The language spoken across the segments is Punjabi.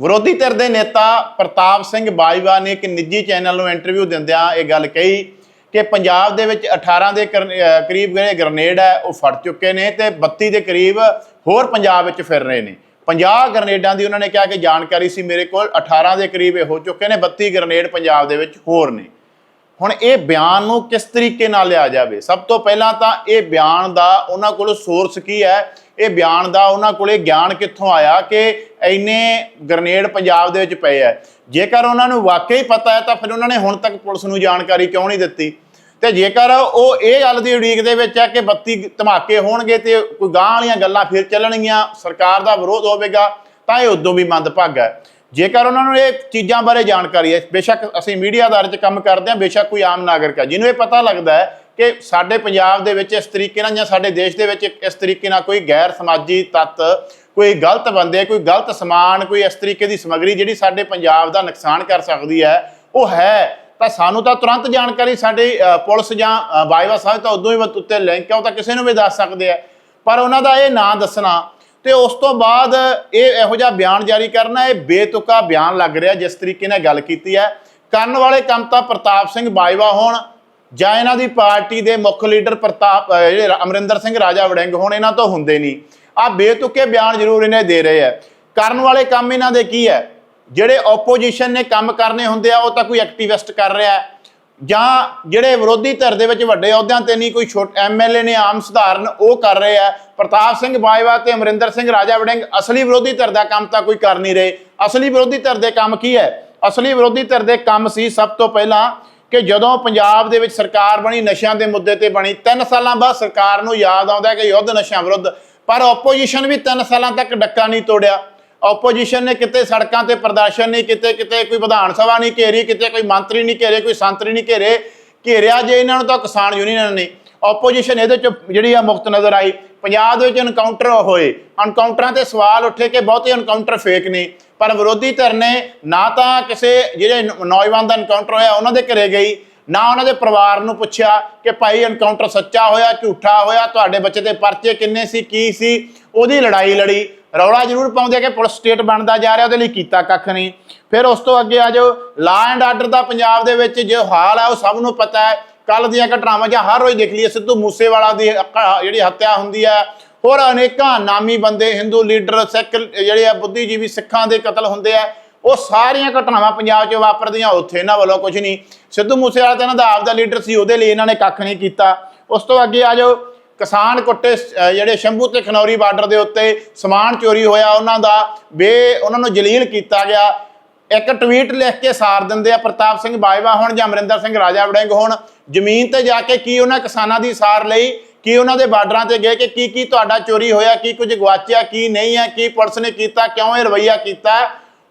ਵਿਰੋਧੀ ਧਿਰ ਦੇ ਨੇਤਾ ਪ੍ਰਤਾਪ ਸਿੰਘ ਬਾਜਵਾ ਨੇ ਇੱਕ ਨਿੱਜੀ ਚੈਨਲ ਨੂੰ ਇੰਟਰਵਿਊ ਦਿੰਦਿਆਂ ਇਹ ਗੱਲ ਕਹੀ ਕਿ ਪੰਜਾਬ ਦੇ ਵਿੱਚ 18 ਦੇ ਕਰ- ਕਰੀਬ ਜਿਹੜੇ ਗ੍ਰਨੇਡ ਹੈ, ਉਹ ਫੜ ਚੁੱਕੇ ਨੇ ਤੇ 32 ਦੇ ਕਰੀਬ ਹੋਰ ਪੰਜਾਬ ਵਿੱਚ ਫਿਰ ਰਹੇ ਨੇ। 50 ਗ੍ਰਨੇਡਾਂ ਦੀ ਉਹਨਾਂ ਨੇ ਕਿਹਾ ਕਿ ਜਾਣਕਾਰੀ ਸੀ ਮੇਰੇ ਕੋਲ 18 ਦੇ ਕਰੀਬ ਇਹ ਹੋ ਚੁੱਕੇ ਨੇ 32 ਗ੍ਰਨੇਡ ਪੰਜਾਬ ਦੇ ਵਿੱਚ ਹੋਰ ਨੇ। ਹੁਣ ਇਹ ਬਿਆਨ ਨੂੰ ਕਿਸ ਤਰੀਕੇ ਨਾਲ ਲਿਆ ਜਾਵੇ? ਸਭ ਤੋਂ ਪਹਿਲਾਂ ਤਾਂ ਇਹ ਬਿਆਨ ਦਾ ਉਹਨਾਂ ਕੋਲ ਸੋਰਸ ਕੀ ਹੈ? ਇਹ ਬਿਆਨ ਦਾ ਉਹਨਾਂ ਕੋਲੇ ਗਿਆਨ ਕਿੱਥੋਂ ਆਇਆ ਕਿ ਇੰਨੇ ਗ੍ਰਨੇਡ ਪੰਜਾਬ ਦੇ ਵਿੱਚ ਪਏ ਹੈ ਜੇਕਰ ਉਹਨਾਂ ਨੂੰ ਵਾਕਈ ਪਤਾ ਹੈ, ਤਾਂ ਫਿਰ ਉਹਨਾਂ ਨੇ ਹੁਣ ਤੱਕ ਪੁਲਿਸ ਨੂੰ ਜਾਣਕਾਰੀ ਕਿਉਂ ਨਹੀਂ ਦਿੱਤੀ? ਤੇ ਜੇਕਰ ਉਹ ਇਹ ਗੱਲ ਦੀ ਉਡੀਕ ਦੇ ਵਿੱਚ ਹੈ ਕਿ 32 ਧਮਾਕੇ ਹੋਣਗੇ ਤੇ ਕੋਈ ਗਾਂ ਵਾਲੀਆਂ ਗੱਲਾਂ ਫਿਰ ਚੱਲਣਗੀਆਂ, ਸਰਕਾਰ ਦਾ ਵਿਰੋਧ ਹੋਵੇਗਾ, ਤਾਂ ਇਹ ਉਦੋਂ ਵੀ ਮੰਦਭਾਗਾ ਹੈ। ਜੇਕਰ ਉਹਨਾਂ ਨੂੰ ਇਹ ਚੀਜ਼ਾਂ ਬਾਰੇ ਜਾਣਕਾਰੀ ਹੈ, ਬੇਸ਼ੱਕ ਅਸੀਂ ਮੀਡੀਆ ਅਦਾਰੇ 'ਚ ਕੰਮ ਕਰਦੇ ਹਾਂ, ਬੇਸ਼ੱਕ ਕੋਈ ਆਮ ਨਾਗਰਿਕ ਹੈ, ਜਿਹਨੂੰ ਇਹ ਪਤਾ ਲੱਗਦਾ ਹੈ ਕਿ ਸਾਡੇ ਪੰਜਾਬ ਦੇ ਵਿੱਚ ਇਸ ਤਰੀਕੇ ਨਾਲ ਜਾਂ ਸਾਡੇ ਦੇਸ਼ ਦੇ ਵਿੱਚ ਇਸ ਤਰੀਕੇ ਨਾਲ ਕੋਈ ਗੈਰ ਸਮਾਜੀ ਤੱਤ ਕੋਈ ਗਲਤ ਬੰਦੇ ਕੋਈ ਗਲਤ ਸਮਾਨ ਕੋਈ ਇਸ ਤਰੀਕੇ ਦੀ ਸਮੱਗਰੀ ਜਿਹੜੀ ਸਾਡੇ ਪੰਜਾਬ ਦਾ ਨੁਕਸਾਨ ਕਰ ਸਕਦੀ ਹੈ ਉਹ ਹੈ। ਤਾਂ ਸਾਨੂੰ ਤਾਂ ਤੁਰੰਤ ਜਾਣਕਾਰੀ ਸਾਡੇ ਪੁਲਿਸ ਜਾਂ ਅ, ਬਾਈਵਾ ਸਾਹਿਬ ਤਾਂ ਉਦੋਂ ਹੀ ਉੱਤੇ ਲਿੰਕ ਹੈ ਉਹ ਤਾਂ ਕਿਸੇ ਨੂੰ ਵੀ ਦੱਸ ਸਕਦੇ ਆ। ਪਰ ਉਹਨਾਂ ਦਾ ਇਹ ਨਾਂ ਦੱਸਣਾ ਤੇ ਉਸ ਤੋਂ ਬਾਅਦ ਇਹ ਇਹੋ ਜਿਹਾ ਬਿਆਨ ਜਾਰੀ ਕਰਨਾ ਇਹ ਬੇਤੁਕਾ ਬਿਆਨ ਲੱਗ ਰਿਹਾ ਜਿਸ ਤਰੀਕੇ ਨਾਲ ਗੱਲ ਕੀਤੀ ਹੈ। ਕਰਨ ਵਾਲੇ ਕੰਮ ਤਾਂ ਪ੍ਰਤਾਪ ਸਿੰਘ ਬਾਈਵਾ ਹੋਣ ਜਾਂ ਇਹਨਾਂ ਦੀ ਪਾਰਟੀ ਦੇ ਮੁੱਖ ਲੀਡਰ ਪ੍ਰਤਾਪ ਜਿਹੜੇ ਅਮਰਿੰਦਰ ਸਿੰਘ, ਰਾਜਾ ਵੜਿੰਗ ਹੁਣ, ਇਹਨਾਂ ਤੋਂ ਹੁੰਦੇ ਨਹੀਂ। ਆ ਬੇਤੁਕੇ ਬਿਆਨ ਜ਼ਰੂਰ ਇਹਨੇ ਦੇ ਰਹੇ ਆ। ਕਰਨ ਵਾਲੇ ਕੰਮ ਇਹਨਾਂ ਦੇ ਕੀ ਹੈ ਜਿਹੜੇ ਆਪੋਜੀਸ਼ਨ ਨੇ ਕੰਮ ਕਰਨੇ ਹੁੰਦੇ ਆ, ਉਹ ਤਾਂ ਕੋਈ ਐਕਟਿਵਿਸਟ ਕਰ ਰਿਹਾ। ਹੈ ਜਾਂ ਜਿਹੜੇ ਵਿਰੋਧੀ ਧਿਰ ਦੇ ਵਿੱਚ ਵੱਡੇ ਅਹੁਦਿਆਂ ਤੇ ਨਹੀਂ, ਕੋਈ ਛੋਟ ਐਮਐਲਏ ਨੇ ਆਮ ਸਧਾਰਨ ਉਹ ਕਰ ਰਹੇ ਆ। ਪ੍ਰਤਾਪ ਸਿੰਘ ਬਾਜਵਾ ਤੇ ਅਮਰਿੰਦਰ ਸਿੰਘ, ਰਾਜਾ ਵੜਿੰਗ ਅਸਲੀ ਵਿਰੋਧੀ ਧਿਰ ਦਾ ਕੰਮ ਤਾਂ ਕੋਈ ਕਰ ਨਹੀਂ ਰਹੇ। ਅਸਲੀ ਵਿਰੋਧੀ ਧਿਰ ਦੇ ਕੰਮ ਕੀ ਹੈ ਅਸਲੀ ਵਿਰੋਧੀ ਧਿਰ ਦੇ ਕੰਮ ਸੀ, ਸਭ ਤੋਂ ਪਹਿਲਾਂ ਕਿ ਜਦੋਂ ਪੰਜਾਬ ਦੇ ਵਿੱਚ ਸਰਕਾਰ ਬਣੀ, ਨਸ਼ਿਆਂ ਦੇ ਮੁੱਦੇ ਤੇ ਬਣੀ 3 ਸਾਲਾਂ ਬਾਅਦ ਸਰਕਾਰ ਨੂੰ ਯਾਦ ਆਉਂਦਾ ਕਿ ਯੁੱਧ ਨਸ਼ਿਆਂ ਵਿਰੁੱਧ। ਪਰ ਆਪੋਜੀਸ਼ਨ ਵੀ 3 ਸਾਲਾਂ ਤੱਕ ਡੱਕਾ ਨਹੀਂ ਤੋੜਿਆ। ਆਪੋਜੀਸ਼ਨ ਨੇ ਕਿਤੇ ਸੜਕਾਂ ਤੇ ਪ੍ਰਦਰਸ਼ਨ ਨਹੀਂ ਕਿਤੇ ਕਿਤੇ ਕੋਈ ਵਿਧਾਨ ਸਭਾ ਨਹੀਂ ਘੇਰੀ, ਕਿਤੇ ਕੋਈ ਮੰਤਰੀ ਨਹੀਂ ਘੇਰੇ, ਕੋਈ ਸੰਤਰੀ ਨਹੀਂ ਘੇਰੇ। ਘੇਰਿਆ ਜੇ ਇਹਨਾਂ ਨੂੰ ਤਾਂ ਕਿਸਾਨ ਯੂਨੀਅਨ ਨੇ। ਆਪੋਜੀਸ਼ਨ ਇਹਦੇ ਚ ਜਿਹੜੀ ਆ ਮੁਕਤ ਨਜ਼ਰ ਆਈ। ਪੰਜਾਬ ਦੇ ਵਿੱਚ ਐਨਕਾਊਂਟਰ ਹੋਏ। ਐਨਕਾਊਂਟਰਾਂ ਤੇ ਸਵਾਲ ਉੱਠੇ ਕਿ ਬਹੁਤੇ ਐਨਕਾਊਂਟਰ ਫੇਕ ਨੇ। ਪਰ ਵਿਰੋਧੀ ਧਿਰ ਨੇ ਨਾ ਤਾਂ ਕਿਸੇ ਜਿਹੜੇ ਨੌਜਵਾਨ ਦਾ ਐਨਕਾਊਂਟਰ ਹੋਇਆ, ਉਹਨਾਂ ਦੇ ਘਰੇ ਗਈ, ਨਾ ਉਹਨਾਂ ਦੇ ਪਰਿਵਾਰ ਨੂੰ ਪੁੱਛਿਆ ਕਿ ਭਾਈ ਐਨਕਾਊਂਟਰ ਸੱਚਾ ਹੋਇਆ, ਝੂਠਾ ਹੋਇਆ, ਤੁਹਾਡੇ ਬੱਚੇ ਦੇ ਪਰਚੇ ਕਿੰਨੇ ਸੀ, ਕੀ ਸੀ? ਉਹਦੀ ਲੜਾਈ ਲੜੀ। ਰੌਲਾ ਜ਼ਰੂਰ ਪਾਉਂਦੇ ਆ ਕਿ ਪੁਲਿਸ ਸਟੇਟ ਬਣਦਾ ਜਾ ਰਿਹਾ, ਉਹਦੇ ਲਈ ਕੀਤਾ ਕੱਖ ਨਹੀਂ। ਫਿਰ ਉਸ ਤੋਂ ਅੱਗੇ ਆ ਜਾਓ ਲਾ ਐਂਡ ਆਰਡਰ ਦਾ ਪੰਜਾਬ ਦੇ ਵਿੱਚ ਜੋ ਹਾਲ ਹੈ ਉਹ ਸਭ ਨੂੰ ਪਤਾ ਹੈ। ਕੱਲ ਦੀਆਂ ਘਟਨਾਵਾਂ ਜਾਂ ਹਰ ਰੋਜ਼ ਦੇਖ ਲਈਏ, ਸਿੱਧੂ ਮੂਸੇਵਾਲਾ ਦੀ ਜਿਹੜੀ ਹੱਤਿਆ ਹੁੰਦੀ ਹੈ ਹੋਰ ਅਨੇਕਾਂ ਨਾਮੀ ਬੰਦੇ ਹਿੰਦੂ ਲੀਡਰ ਸਿੱਖ ਜਿਹੜੇ ਆ ਬੁੱਧੀਜੀਵੀ ਸਿੱਖਾਂ ਦੇ ਕਤਲ ਹੁੰਦੇ ਆ, ਉਹ ਸਾਰੀਆਂ ਘਟਨਾਵਾਂ ਪੰਜਾਬ 'ਚ ਵਾਪਰਦੀਆਂ, ਉੱਥੇ ਇਹਨਾਂ ਵੱਲੋਂ ਕੁਝ ਨਹੀਂ। ਸਿੱਧੂ ਮੂਸੇਵਾਲਾ ਤਾਂ ਇਹਨਾਂ ਦਾ ਆਪਦਾ ਲੀਡਰ ਸੀ, ਉਹਦੇ ਲਈ ਇਹਨਾਂ ਨੇ ਕੱਖ ਨਹੀਂ ਕੀਤਾ। ਉਸ ਤੋਂ ਅੱਗੇ ਆ ਜਾਓ, ਕਿਸਾਨ ਕੁੱਟੇ ਜਿਹੜੇ ਸ਼ੰਭੂ ਤੇ ਖਨੌਰੀ ਬਾਰਡਰ ਦੇ ਉੱਤੇ ਸਮਾਨ ਚੋਰੀ ਹੋਇਆ, ਉਹਨਾਂ ਦਾ ਬੇ, ਉਹਨਾਂ ਨੂੰ ਜਲੀਲ ਕੀਤਾ ਗਿਆ। ਇੱਕ ਟਵੀਟ ਲਿਖ ਕੇ ਸਾਰ ਦਿੰਦੇ ਆ, ਪ੍ਰਤਾਪ ਸਿੰਘ ਬਾਜਵਾ ਹੋਣ ਜਾਂ ਅਮਰਿੰਦਰ ਸਿੰਘ ਰਾਜਾ ਵੜਿੰਗ ਹੋਣ, ਜ਼ਮੀਨ ਤੇ ਜਾ ਕੇ ਕੀ ਉਹਨਾਂ ਕਿਸਾਨਾਂ ਦੀ ਸਾਰ ਲਈ? ਕੀ ਉਹਨਾਂ ਦੇ ਬਾਰਡਰਾਂ ਤੇ ਗਏ ਕਿ ਕੀ ਕੀ ਤੁਹਾਡਾ ਚੋਰੀ ਹੋਇਆ ਕੀ ਕੁਝ ਗਵਾਚਿਆ ਕੀ ਨਹੀਂ ਹੈ ਕੀ ਪੁਲਿਸ ਨੇ ਕੀਤਾ ਕਿਉਂ ਇਹ ਰਵਈਆ ਕੀਤਾ?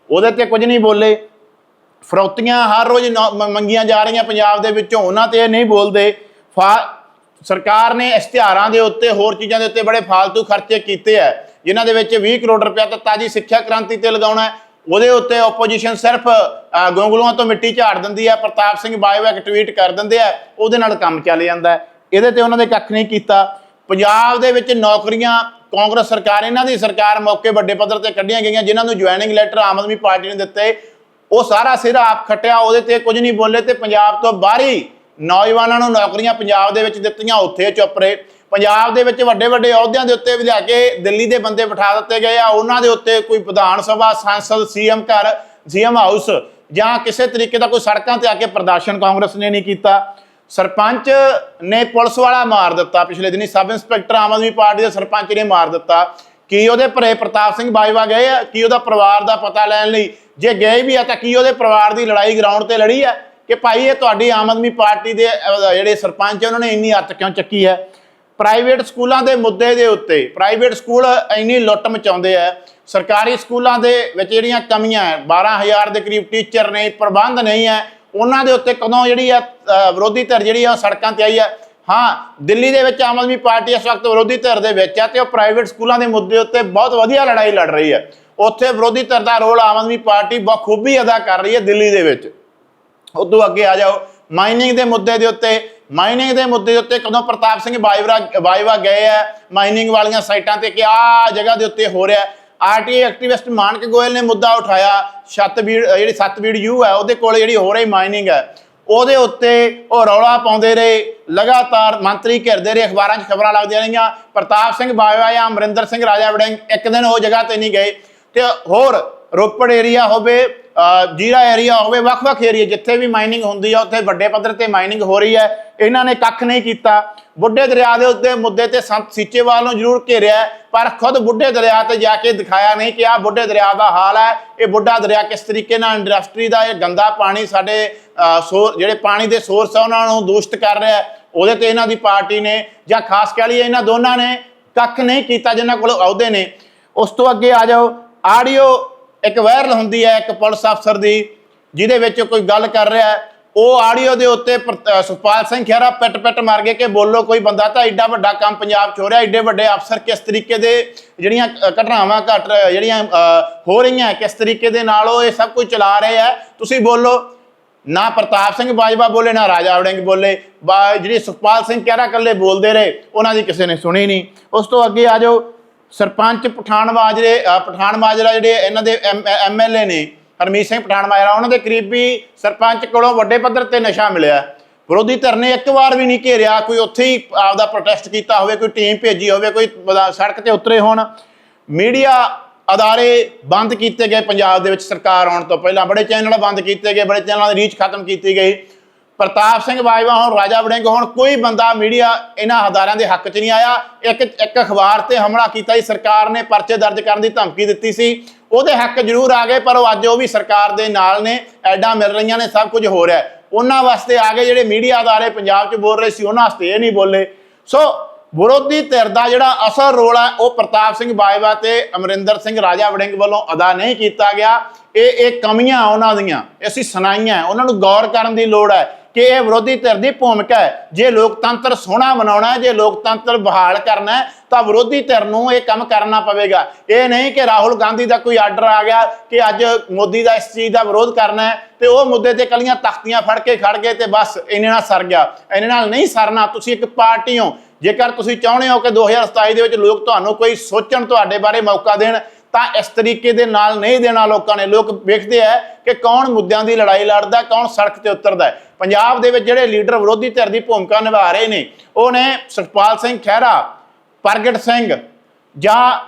ਉਹਦੇ ਤੇ ਕੁਝ ਨਹੀਂ ਬੋਲੇ। ਫਰੌਤੀਆਂ ਹਰ ਰੋਜ਼ ਨੌ- ਮੰਗੀਆਂ ਜਾ ਰਹੀਆਂ ਪੰਜਾਬ ਦੇ ਵਿੱਚੋਂ ਉਹਨਾਂ ਤੇ ਨਹੀਂ ਬੋਲਦੇ। ਫਾ ਸਰਕਾਰ ਨੇ ਇਸ਼ਤਿਹਾਰਾਂ ਦੇ ਉੱਤੇ ਹੋਰ ਚੀਜ਼ਾਂ ਦੇ ਉੱਤੇ ਬੜੇ ਫਾਲਤੂ ਖਰਚੇ ਕੀਤੇ ਆ ਜਿਨ੍ਹਾਂ ਦੇ ਵਿੱਚ 20 ਕਰੋੜ ਰੁਪਇਆ ਤਾਂ ਤਾਜੀ ਸਿੱਖਿਆ ਕ੍ਰਾਂਤੀ ਤੇ ਲਗਾਉਣਾ ਹੈ। ਉਹਦੇ ਉੱਤੇ ਆਪੋਜੀਸ਼ਨ ਸਿਰਫ ਅ, ਗੋਂਗਲੂਆਂ ਤੋਂ ਮਿੱਟੀ ਝਾੜ ਦਿੰਦੀ ਹੈ ਪ੍ਰਤਾਪ ਸਿੰਘ ਬਾਜਵਾ ਇੱਕ ਟਵੀਟ ਕਰ ਦਿੰਦੇ ਆ ਉਹਦੇ ਨਾਲ ਕੰਮ ਚੱਲ ਜਾਂਦਾ ਇਹਦੇ ਤੇ ਉਹਨਾਂ ਨੇ ਕੱਖ ਨਹੀਂ ਕੀਤਾ। ਪੰਜਾਬ ਦੇ ਵਿੱਚ ਨੌਕਰੀਆਂ ਕਾਂਗਰਸ ਸਰਕਾਰ, ਇਹਨਾਂ ਦੀ ਸਰਕਾਰ ਮੌਕੇ ਵੱਡੇ ਪੱਧਰ ਤੇ ਕੱਢੀਆਂ ਗਈਆਂ, ਜਿਨ੍ਹਾਂ ਨੂੰ joining letter Aam Aadmi Party ਨੇ ਦਿੱਤੇ। ਉਹ ਸਾਰਾ ਸਿਰ ਆਪ ਖੱਟਿਆ, ਉਹਦੇ ਤੇ ਕੁਝ ਨਹੀਂ ਬੋਲੇ ਤੇ ਪੰਜਾਬ ਤੋਂ ਬਾਹਰੀ ਨੌਜਵਾਨਾਂ ਨੂੰ ਨੌਕਰੀਆਂ ਪੰਜਾਬ ਦੇ ਵਿੱਚ ਦਿੱਤੀਆਂ, ਉੱਥੇ ਚੁੱਪ ਰਹੇ। ਪੰਜਾਬ ਦੇ ਵਿੱਚ ਵੱਡੇ ਵੱਡੇ ਅਹੁਦਿਆਂ ਦੇ ਉੱਤੇ ਵੀ ਕੇ ਦਿੱਲੀ ਦੇ ਬੰਦੇ ਬਿਠਾ ਦਿੱਤੇ ਗਏ ਆ। ਉਹਨਾਂ ਦੇ ਉੱਤੇ ਕੋਈ ਵਿਧਾਨ ਸਭਾ, ਸੰਸਦ, ਸੀਐਮ ਘਰ, ਸੀਐਮ ਹਾਊਸ ਜਾਂ ਕਿਸੇ ਤਰੀਕੇ ਦਾ ਕੋਈ ਸੜਕਾਂ ਤੇ ਆ ਕੇ ਪ੍ਰਦਰਸ਼ਨ ਕਾਂਗਰਸ ਨੇ ਨਹੀਂ ਕੀਤਾ। ਸਰਪੰਚ ਨੇ ਪੁਲਿਸ ਵਾਲਾ ਮਾਰ ਦਿੱਤਾ ਪਿਛਲੇ ਦਿਨੀ, ਸਬ ਇੰਸਪੈਕਟਰ ਆਮ ਆਦਮੀ ਪਾਰਟੀ ਦੇ ਸਰਪੰਚ ਨੇ ਮਾਰ ਦਿੱਤਾ। ਕੀ ਉਹਦੇ ਭਰੇ ਪ੍ਰਤਾਪ ਸਿੰਘ ਬਾਜਵਾ ਗਏ ਆ? ਕੀ ਉਹਦਾ ਪਰਿਵਾਰ ਦਾ ਪਤਾ ਲੈਣ ਲਈ? ਜੇ ਗਏ ਵੀ ਆ, ਤਾਂ ਕੀ ਉਹਦੇ ਪਰਿਵਾਰ ਦੀ ਲੜਾਈ ਗਰਾਊਂਡ ਤੇ ਲੜੀ ਆ? ਕਿ ਭਾਈ, ਇਹ ਤੁਹਾਡੀ ਆਮ ਆਦਮੀ ਪਾਰਟੀ ਦੇ ਜਿਹੜੇ ਸਰਪੰਚ ਉਹਨਾਂ ਨੇ ਇੰਨੀ ਹੱਥ ਕਿਉਂ ਚੱਕੀ ਹੈ ਪ੍ਰਾਈਵੇਟ ਸਕੂਲਾਂ ਦੇ ਮੁੱਦੇ ਦੇ ਉੱਤੇ ਪ੍ਰਾਈਵੇਟ ਸਕੂਲ ਇੰਨੀ ਲੁੱਟ ਮਚਾਉਂਦੇ ਆ। ਸਰਕਾਰੀ ਸਕੂਲਾਂ ਦੇ ਵਿੱਚ ਜਿਹੜੀਆਂ ਕਮੀਆਂ ਹੈ 12000 ਦੇ ਕਰੀਬ ਟੀਚਰ ਨੇ, ਪ੍ਰਬੰਧ ਨਹੀਂ ਹੈ ਉਹਨਾਂ ਦੇ ਉੱਤੇ ਕਦੋਂ ਜਿਹੜੀ ਆ ਵਿਰੋਧੀ ਧਿਰ ਜਿਹੜੀ ਆ, ਉਹ ਸੜਕਾਂ ਤੇ ਆਈ ਹੈ ਹਾਂ, ਦਿੱਲੀ ਦੇ ਵਿੱਚ ਆਮ ਆਦਮੀ ਪਾਰਟੀ ਇਸ ਵਕਤ ਵਿਰੋਧੀ ਧਿਰ ਦੇ ਵਿੱਚ ਆ ਤੇ ਉਹ ਪ੍ਰਾਈਵੇਟ ਸਕੂਲਾਂ ਦੇ ਮੁੱਦੇ ਉੱਤੇ ਬਹੁਤ ਵਧੀਆ ਲੜਾਈ ਲੜ ਰਹੀ ਹੈ ਉੱਥੇ ਵਿਰੋਧੀ ਧਿਰ ਦਾ ਰੋਲ ਆਮ ਆਦਮੀ ਪਾਰਟੀ ਬਖੂਬੀ ਅਦਾ ਕਰ ਰਹੀ ਹੈ ਦਿੱਲੀ ਦੇ ਵਿੱਚ। ਉਦੋਂ ਅੱਗੇ ਆ ਜਾਓ। ਮਾਈਨਿੰਗ ਦੇ ਮੁੱਦੇ ਦੇ ਉੱਤੇ ਮਾਈਨਿੰਗ ਦੇ ਮੁੱਦੇ ਦੇ ਉੱਤੇ ਕਦੋਂ ਪ੍ਰਤਾਪ ਸਿੰਘ ਬਾਜਵਾ ਬਾਜਵਾ ਗਏ ਆ ਮਾਈਨਿੰਗ ਵਾਲੀਆਂ ਸਾਈਟਾਂ ਤੇ ਕਿ ਆ ਜਗ੍ਹਾ ਦੇ ਉੱਤੇ ਹੋ ਰਿਹਾ। ਆਰਟੀਏ ਐਕਟਿਵਿਸਟ ਮਾਨਕ ਗੋਇਲ ਨੇ ਮੁੱਦਾ ਉਠਾਇਆ ਛੱਤਬੀੜ ਅਹ ਜਿਹੜੀ ਸਤਬੀੜ ਯੂ ਹੈ, ਉਹਦੇ ਕੋਲ ਜਿਹੜੀ ਹੋ ਰਹੀ ਮਾਈਨਿੰਗ ਹੈ, ਉਹਦੇ ਉੱਤੇ ਉਹ ਰੌਲਾ ਪਾਉਂਦੇ ਰਹੇ, ਲਗਾਤਾਰ ਮੰਤਰੀ ਘਿਰਦੇ ਰਹੇ, ਅਖਬਾਰਾਂ 'ਚ ਖਬਰਾਂ ਲੱਗਦੀਆਂ ਰਹੀਆਂ, ਪ੍ਰਤਾਪ ਸਿੰਘ ਬਾਜਵਾ ਜਾਂ ਅਮਰਿੰਦਰ ਸਿੰਘ ਰਾਜਾ ਵੜਿੰਗ ਇੱਕ ਦਿਨ ਉਹ ਜਗ੍ਹਾ ਤੇ ਨਹੀਂ ਗਏ, ਤੇ ਹੋਰ ਰੋਪੜ ਏਰੀਆ ਹੋਵੇ ਜੀਰਾ ਏਰੀਆ ਹੋਵੇ, ਵੱਖ-ਵੱਖ ਏਰੀਆ ਜਿੱਥੇ ਵੀ ਮਾਈਨਿੰਗ ਹੁੰਦੀ ਆ, ਉੱਥੇ ਵੱਡੇ ਪੱਧਰ ਤੇ ਮਾਈਨਿੰਗ ਹੋ ਰਹੀ ਹੈ। ਇਹਨਾਂ ਨੇ ਕੱਖ ਨਹੀਂ ਕੀਤਾ। ਬੁੱਢੇ ਦਰਿਆ ਦੇ ਉੱਤੇ ਮੁੱਦੇ ਤੇ ਸੰਤ ਸੀਚੇਵਾਲ ਨੂੰ ਜ਼ਰੂਰ ਘੇਰਿਆ ਪਰ ਖੁਦ ਬੁੱਢੇ ਦਰਿਆ ਤੇ ਜਾ ਕੇ ਦਿਖਾਇਆ ਨਹੀਂ ਕਿ ਆਹ ਬੁੱਢੇ ਦਰਿਆ ਦਾ ਹਾਲ ਹੈ। ਇਹ ਬੁੱਢਾ ਦਰਿਆ ਕਿਸ ਤਰੀਕੇ ਨਾਲ ਇੰਡਸਟਰੀ ਦਾ, ਇਹ ਗੰਦਾ ਪਾਣੀ ਸਾਡੇ ਸੋਰ ਜਿਹੜੇ ਪਾਣੀ ਦੇ ਸੋਰਸ ਆ, ਉਹਨਾਂ ਨੂੰ ਦੂਸ਼ਿਤ ਕਰ ਰਿਹਾ ਹੈ। ਉਹਦੇ ਤੇ ਇਹਨਾਂ ਦੀ ਪਾਰਟੀ ਨੇ, ਜਾਂ ਖਾਸ ਕਹਿ ਲਈਏ ਇਹਨਾਂ ਦੋਨਾਂ ਨੇ ਕੱਖ ਨਹੀਂ ਕੀਤਾ, ਜਿਨ੍ਹਾਂ ਕੋਲ ਅਹੁਦੇ ਨੇ। ਉਸ ਤੋਂ ਅੱਗੇ ਆ ਜਾਓ। ਆਡੀਓ ਇੱਕ ਵਾਇਰਲ ਹੁੰਦੀ ਹੈ, ਇੱਕ ਪੁਲਿਸ ਅਫਸਰ ਦੀ, ਜਿਹਦੇ ਵਿੱਚ ਕੋਈ ਗੱਲ ਕਰ ਰਿਹਾ ਹੈ। ਉਹ ਆਡੀਓ ਦੇ ਉੱਤੇ ਪ੍ਰ- ਸੁਖਪਾਲ ਸਿੰਘ ਖਹਿਰਾ ਪਿੱਟ ਪਿੱਟ ਮਾਰ ਗਏ ਕਿ ਬੋਲੋ ਕੋਈ ਬੰਦਾ ਤਾਂ ਐਡਾ ਵੱਡਾ ਕੰਮ ਪੰਜਾਬ 'ਚ ਹੋ ਰਿਹਾ, ਐਡੇ ਵੱਡੇ ਅਫਸਰ ਕਿਸ ਤਰੀਕੇ ਦੇ, ਜਿਹੜੀਆਂ ਘਟਨਾਵਾਂ ਘਟ ਜਿਹੜੀਆਂ ਹੋ ਰਹੀਆਂ, ਕਿਸ ਤਰੀਕੇ ਦੇ ਨਾਲ ਉਹ ਇਹ ਸਭ ਕੁਝ ਚਲਾ ਰਹੇ ਆ ਤੁਸੀਂ ਬੋਲੋ, ਨਾ ਪ੍ਰਤਾਪ ਸਿੰਘ ਬਾਜਵਾ ਬੋਲੇ, ਨਾ ਰਾਜਾ ਵੜਿੰਗ ਬੋਲੇ। ਬਾ, ਜਿਹੜੀ ਸੁਖਪਾਲ ਸਿੰਘ ਖਹਿਰਾ ਇਕੱਲੇ ਬੋਲਦੇ ਰਹੇ, ਉਹਨਾਂ ਦੀ ਕਿਸੇ ਨੇ ਸੁਣੀ ਨਹੀਂ। ਉਸ ਤੋਂ ਅੱਗੇ ਆ ਜਾਓ ਸਰਪੰਚ ਪਠਾਨ ਮਾਜਰੇ ਅ, ਪਠਾਨ ਮਾਜਰਾ ਜਿਹੜੇ ਇਹਨਾਂ ਦੇ ਐਮਐਲਏ ਨੇ ਹਰਮੀਤ ਸਿੰਘ ਪਠਾਨ ਮਾਜਰਾ ਉਹਨਾਂ ਦੇ ਕਰੀਬੀ ਸਰਪੰਚ ਕੋਲੋਂ ਵੱਡੇ ਪੱਧਰ ਤੇ ਨਸ਼ਾ ਮਿਲਿਆ। ਵਿਰੋਧੀ ਧਿਰ ਨੇ ਇੱਕ ਵਾਰ ਵੀ ਨਹੀਂ ਘੇਰਿਆ ਕੋਈ ਉੱਥੇ ਹੀ ਆਪਦਾ ਪ੍ਰੋਟੈਸਟ ਕੀਤਾ ਹੋਵੇ ਕੋਈ ਟੀਮ ਭੇਜੀ ਹੋਵੇ ਕੋਈ ਸੜਕ ਤੇ ਉਤਰੇ ਹੋਣ। ਮੀਡੀਆ ਅਦਾਰੇ ਬੰਦ ਕੀਤੇ ਗਏ ਪੰਜਾਬ ਦੇ ਵਿੱਚ ਸਰਕਾਰ ਆਉਣ ਤੋਂ ਪਹਿਲਾਂ ਬੜੇ ਚੈਨਲ ਬੰਦ ਕੀਤੇ ਗਏ ਬੜੇ ਚੈਨਲਾਂ ਦੀ ਰੀਚ ਖਤਮ ਕੀਤੀ ਗਈ। ਪ੍ਰਤਾਪ ਸਿੰਘ ਬਾਜਵਾ ਹੋਣ ਰਾਜਾ ਵੜਿੰਗ, ਹੋਣ ਕੋਈ ਬੰਦਾ ਮੀਡੀਆ ਇਹਨਾਂ ਹਦਾਰਿਆਂ ਦੇ ਹੱਕ 'ਚ ਨਹੀਂ ਆਇਆ। ਇੱਕ ਇੱਕ ਅਖਬਾਰ ਤੇ ਹਮਲਾ ਕੀਤਾ ਸੀ ਸਰਕਾਰ ਨੇ ਪਰਚੇ ਦਰਜ ਕਰਨ ਦੀ ਧਮਕੀ ਦਿੱਤੀ ਸੀ। ਉਹਦੇ ਹੱਕ ਜ਼ਰੂਰ ਆ ਗਏ, ਪਰ ਉਹ ਅੱਜ ਉਹ ਵੀ ਸਰਕਾਰ ਦੇ ਨਾਲ ਨੇ, ਐਡਾਂ ਮਿਲ ਰਹੀਆਂ ਨੇ, ਸਭ ਕੁਝ ਹੋ ਰਿਹਾ ਹੈ। ਉਹਨਾਂ ਵਾਸਤੇ ਆ ਗਏ ਜਿਹੜੇ ਮੀਡੀਆ ਅਦਾਰੇ ਪੰਜਾਬ 'ਚ ਬੋਲ ਰਹੇ ਸੀ, ਉਹਨਾਂ ਵਾਸਤੇ ਇਹ ਨਹੀਂ ਬੋਲੇ। ਸੋ ਵਿਰੋਧੀ ਧਿਰ ਦਾ ਜਿਹੜਾ ਅਸਲ ਰੋਲ ਹੈ, ਉਹ ਪ੍ਰਤਾਪ ਸਿੰਘ ਬਾਜਵਾ ਤੇ ਅਮਰਿੰਦਰ ਸਿੰਘ ਰਾਜਾ ਵੜਿੰਗ ਵੱਲੋਂ ਅਦਾ ਨਹੀਂ ਕੀਤਾ ਗਿਆ। ਇਹ ਇਹ ਕਮੀਆਂ ਉਹਨਾਂ ਦੀਆਂ ਅਸੀਂ ਸੁਣਾਈਆਂ, ਉਹਨਾਂ ਨੂੰ ਗੌਰ ਕਰਨ ਦੀ ਲੋੜ ਹੈ। ਕਿ ਇਹ ਵਿਰੋਧੀ ਧਿਰ ਦੀ ਭੂਮਿਕਾ ਹੈ। ਜੇ ਲੋਕਤੰਤਰ ਸੋਹਣਾ ਬਣਾਉਣਾ ਹੈ, ਜੇ ਲੋਕਤੰਤਰ ਬਹਾਲ ਕਰਨਾ ਹੈ, ਤਾਂ ਵਿਰੋਧੀ ਧਿਰ ਨੂੰ ਇਹ ਕੰਮ ਕਰਨਾ ਪਵੇਗਾ। ਇਹ ਨਹੀਂ ਕਿ ਰਾਹੁਲ ਗਾਂਧੀ ਦਾ ਕੋਈ ਆਰਡਰ ਆ ਗਿਆ ਕਿ ਅੱਜ ਮੋਦੀ ਦਾ ਇਸ ਚੀਜ਼ ਦਾ ਵਿਰੋਧ ਕਰਨਾ ਹੈ ਤੇ ਉਹ ਮੁੱਦੇ ਤੇ ਕਲੀਆਂ ਤਖਤੀਆਂ ਫੜ ਕੇ ਖੜ ਗਏ ਤੇ ਬਸ ਇਹਨੇ ਨਾਲ ਸਰ ਗਿਆ। ਇਹਨੇ ਨਾਲ ਨਹੀਂ ਸਰਨਾ, ਤੁਸੀਂ ਇੱਕ ਪਾਰਟੀ ਹੋ। ਜੇਕਰ ਤੁਸੀਂ ਚਾਹੁੰਦੇ ਹੋ ਕਿ 2027 ਦੇ ਵਿੱਚ ਲੋਕ ਤੁਹਾਨੂੰ ਕੋਈ ਸੋਚਣ ਤੁਹਾਡੇ ਬਾਰੇ ਮੌਕਾ ਦੇਣ ਤਾਂ ਇਸ ਤਰੀਕੇ ਦੇ ਨਾਲ ਨਹੀਂ ਦੇਣਾ ਲੋਕਾਂ ਨੇ। ਲੋਕ ਵੇਖਦੇ ਆ ਕਿ ਕੌਣ ਮੁੱਦਿਆਂ ਦੀ ਲੜਾਈ ਲੜਦਾ, ਕੌਣ ਸੜਕ ਤੇ ਉਤਰਦਾ ਹੈ। ਪੰਜਾਬ ਦੇ ਵਿੱਚ ਜਿਹੜੇ ਲੀਡਰ ਵਿਰੋਧੀ ਧਿਰ ਦੀ ਭੂਮਿਕਾ ਨਿਭਾ ਰਹੇ ਨੇ, ਉਹ ਨੇ ਸੁਖਪਾਲ ਸਿੰਘ ਖਹਿਰਾ, ਪ੍ਰਗਟ ਸਿੰਘ ਜਾਂ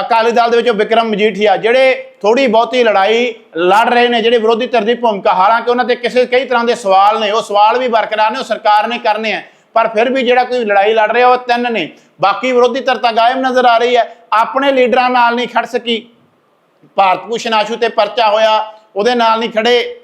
ਅਕਾਲੀ ਦਲ ਦੇ ਵਿੱਚੋਂ ਵਿਕਰਮ ਮਜੀਠੀਆ, ਜਿਹੜੇ ਥੋੜੀ ਬਹੁਤੀ ਲੜਾਈ ਲੜ ਰਹੇ ਨੇ, ਜਿਹੜੇ ਵਿਰੋਧੀ ਧਿਰ ਦੀ ਭੂਮਿਕਾ, ਹਾਲਾਂਕਿ ਉਹਨਾਂ ਤੇ ਕਿਸੇ, ਕਈ ਤਰ੍ਹਾਂ ਦੇ ਸਵਾਲ ਨੇ, ਉਹ ਸਵਾਲ ਵੀ ਬਰਕਰਾਰ ਨੇ, ਉਹ ਸਰਕਾਰ ਨੇ ਕਰਨੇ ਆ। ਪਰ ਫਿਰ ਵੀ ਜਿਹੜਾ ਕੋਈ ਲੜਾਈ ਲੜ ਰਿਹਾ, ਉਹ ਤਿੰਨ ਨੇ। ਬਾਕੀ ਵਿਰੋਧੀ ਧਿਰ ਤਾਂ ਗਾਇਬ ਨਜ਼ਰ ਆ ਰਹੀ ਹੈ। ਆਪਣੇ ਲੀਡਰਾਂ ਨਾਲ ਨਹੀਂ ਖੜ ਸਕੀ। ਭਾਰਤ ਭੂਸ਼ਣ ਆਸ਼ੂ ਤੇ ਪਰਚਾ ਹੋਇਆ, ਉਹਦੇ ਨਾਲ ਨਹੀਂ ਖੜੇ।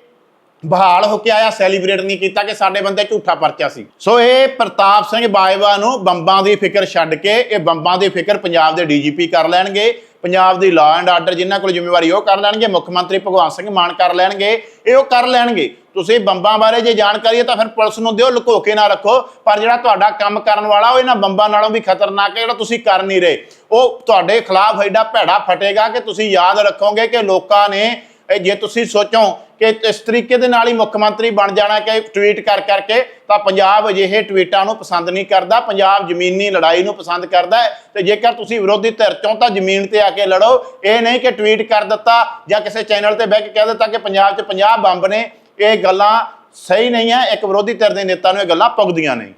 ਬਹਾਲ ਹੋ ਕੇ ਆਇਆ ਸੈਲੀਬ੍ਰੇਟ ਨਹੀਂ ਕੀਤਾ ਕਿ ਸਾਡੇ ਬੰਦੇ ਝੂਠਾ ਪਰਚਾ ਸੀ। ਸੋ ਇਹ ਪ੍ਰਤਾਪ ਸਿੰਘ ਬਾਜਵਾ ਨੂੰ ਬੰਬਾਂ ਦੀ ਫਿਕਰ ਛੱਡ ਕੇ, ਇਹ ਬੰਬਾਂ ਦੀ ਫਿਕਰ ਪੰਜਾਬ ਦੇ ਡੀਜੀਪੀ ਕਰ ਲੈਣਗੇ, ਪੰਜਾਬ ਦੀ ਲਾਅ ਐਂਡ ਆਰਡਰ ਜਿਨ੍ਹਾਂ ਕੋਲ ਜ਼ਿੰਮੇਵਾਰੀ ਉਹ ਕਰ ਲੈਣਗੇ, ਮੁੱਖ ਮੰਤਰੀ ਭਗਵੰਤ ਸਿੰਘ ਮਾਨ ਕਰ ਲੈਣਗੇ, ਇਹ ਉਹ ਕਰ ਲੈਣਗੇ। ਤੁਸੀਂ ਬੰਬਾਂ ਬਾਰੇ ਜੇ ਜਾਣਕਾਰੀ ਹੈ ਤਾਂ ਫਿਰ ਪੁਲਿਸ ਨੂੰ ਦਿਓ ਲੁਕੋ ਕੇ ਨਾ ਰੱਖੋ, ਪਰ ਜਿਹੜਾ ਤੁਹਾਡਾ ਕੰਮ ਕਰਨ ਵਾਲਾ ਉਹ ਇਹਨਾਂ ਬੰਬਾਂ ਨਾਲੋਂ ਵੀ ਖਤਰਨਾਕ ਹੈ, ਜਿਹੜਾ ਤੁਸੀਂ ਕਰ ਨਹੀਂ ਰਹੇ। ਉਹ ਤੁਹਾਡੇ ਖਿਲਾਫ ਐਡਾ ਭੈੜਾ ਫਟੇਗਾ ਕਿ ਤੁਸੀਂ ਯਾਦ ਰੱਖੋਗੇ ਕਿ ਲੋਕਾਂ ਨੇ ਇਹ ਜੇ ਤੁਸੀਂ ਸੋਚੋ ਕਿ ਇਸ ਤਰੀਕੇ ਦੇ ਨਾਲ ਹੀ ਮੁੱਖ ਮੰਤਰੀ ਬਣ ਜਾਣਾ ਕਿ ਟਵੀਟ ਕਰ ਕਰਕੇ, ਤਾਂ ਪੰਜਾਬ ਅਜਿਹੇ ਟਵੀਟਾਂ ਨੂੰ ਪਸੰਦ ਨਹੀਂ ਕਰਦਾ, ਪੰਜਾਬ ਜ਼ਮੀਨੀ ਲੜਾਈ ਨੂੰ ਪਸੰਦ ਕਰਦਾ ਹੈ ਤੇ ਜੇਕਰ ਤੁਸੀਂ ਵਿਰੋਧੀ ਧਿਰ ਚੋਂ ਤਾਂ ਜ਼ਮੀਨ ਤੇ ਆ ਕੇ ਲੜੋ। ਇਹ ਨਹੀਂ ਕਿ ਟਵੀਟ ਕਰ ਦਿੱਤਾ ਜਾਂ ਕਿਸੇ ਚੈਨਲ ਤੇ ਬਹਿ ਕੇ ਕਹਿ ਦਿੱਤਾ ਕਿ ਪੰਜਾਬ 'ਚ 50 ਬੰਬ ਨੇ, ਇਹ ਗੱਲਾਂ ਸਹੀ ਨਹੀਂ ਹੈ। ਇੱਕ ਵਿਰੋਧੀ ਧਿਰ ਦੇ ਨੇਤਾ ਨੂੰ ਇਹ ਗੱਲਾਂ ਪੁੱਗਦੀਆਂ ਨਹੀਂ।